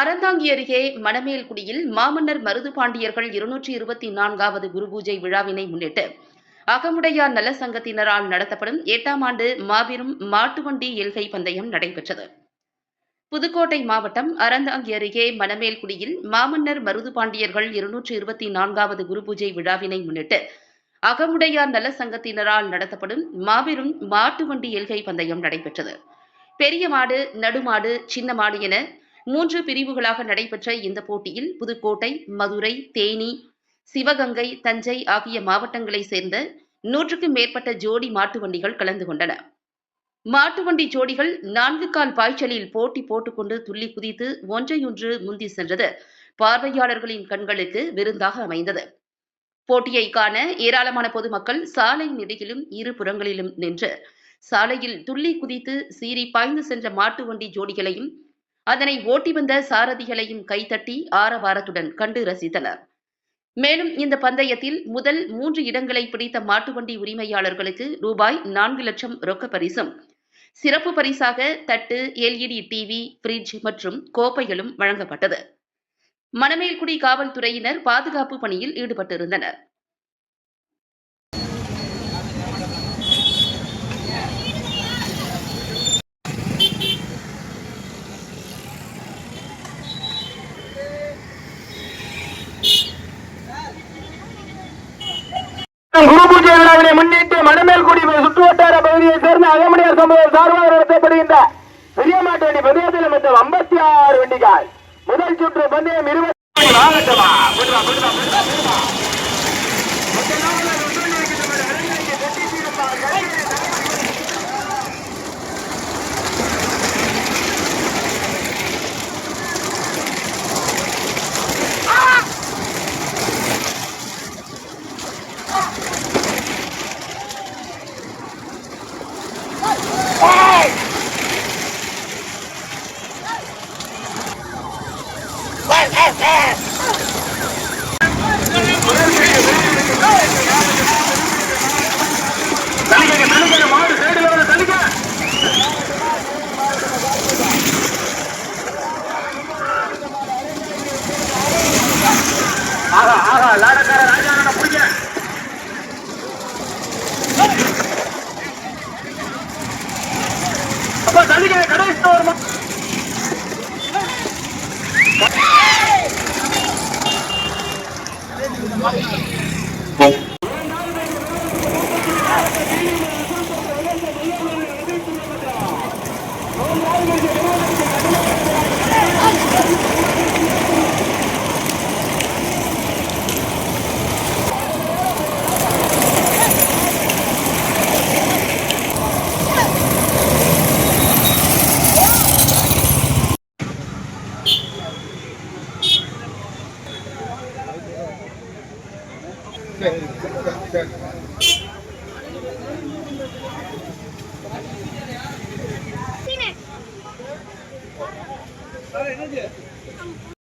அறந்தாங்கி அருகே மணமேல்குடியில் மாமன்னர் மருது பாண்டியர்கள் இருநூற்றி இருபத்தி நான்காவது குருபூஜை விழாவினை முன்னிட்டு அகமுடையார் நல சங்கத்தினரால் நடத்தப்படும் எட்டாம் ஆண்டு மாபெரும் மாட்டுவண்டி எல்கை பந்தயம் நடைபெற்றது. புதுக்கோட்டை மாவட்டம் அறந்தாங்கி அருகே மணமேல்குடியில் மாமன்னர் மருது பாண்டியர்கள் இருநூற்றி இருபத்தி நான்காவது குருபூஜை விழாவினை முன்னிட்டு அகமுடையார் நல சங்கத்தினரால் நடத்தப்படும் மாபெரும் மாட்டுவண்டி எல்கை பந்தயம் நடைபெற்றது. பெரிய மாடு நடுமாடு சின்ன மாடு என மூன்று பிரிவுகளாக நடைபெற்ற இந்த போட்டியில் புதுக்கோட்டை மதுரை தேனி சிவகங்கை தஞ்சை ஆகிய மாவட்டங்களைச் சேர்ந்த நூற்றுக்கும் மேற்பட்ட ஜோடி மாட்டு வண்டிகள் கலந்து கொண்டன. மாட்டு வண்டி ஜோடிகள் நான்கு கால் பாய்ச்சலில் போட்டி போட்டுக்கொண்டு துள்ளி குதித்து ஒன்றையொன்று முந்தி சென்றது. பார்வையாளர்களின் கண்களுக்கு விருந்தாக அமைந்தது. போட்டியை காண ஏராளமான பொதுமக்கள் சாலை நெடுகிலும் இரு புறங்களிலும் நின்று சாலையில் துள்ளி குதித்து சீறி பாய்ந்து சென்ற மாட்டு வண்டி ஜோடிகளையும் அதனை ஓட்டி வந்த சாரதிகளையும் கைத்தட்டி ஆரவாரத்துடன் கண்டு ரசித்தனர். மேலும் இந்த பந்தயத்தில் முதல் மூன்று இடங்களை பிடித்த மாட்டுவண்டி உரிமையாளர்களுக்கு ரூபாய் நான்கு லட்சம் ரொக்க பரிசும் சிறப்பு பரிசாக தட்டு எல்இடி டிவி பிரிட்ஜ் மற்றும் கோப்பைகளும் வழங்கப்பட்டது. மணமேல்குடி காவல்துறையினர் பாதுகாப்பு பணியில் ஈடுபட்டிருந்தனர். குரு பூஜை விழாவினை முன்னிட்டு மணமேல்குடி சுற்று வட்டார பகுதியை சேர்ந்த அகமணியார் சமூகம் சார்பாக நடத்தப்படுகின்ற பெரிய மாட்டு வண்டி பந்தயத்தில் மொத்தம் ஐம்பத்தி ஆறு வண்டிகள். முதல் சுற்று பந்தயம் இருபத்தி வாங்கட்டுமா லாடக்கார ராஜான பிடிக்க அப்ப தள்ளிக்க கடைசி ஒரு மா-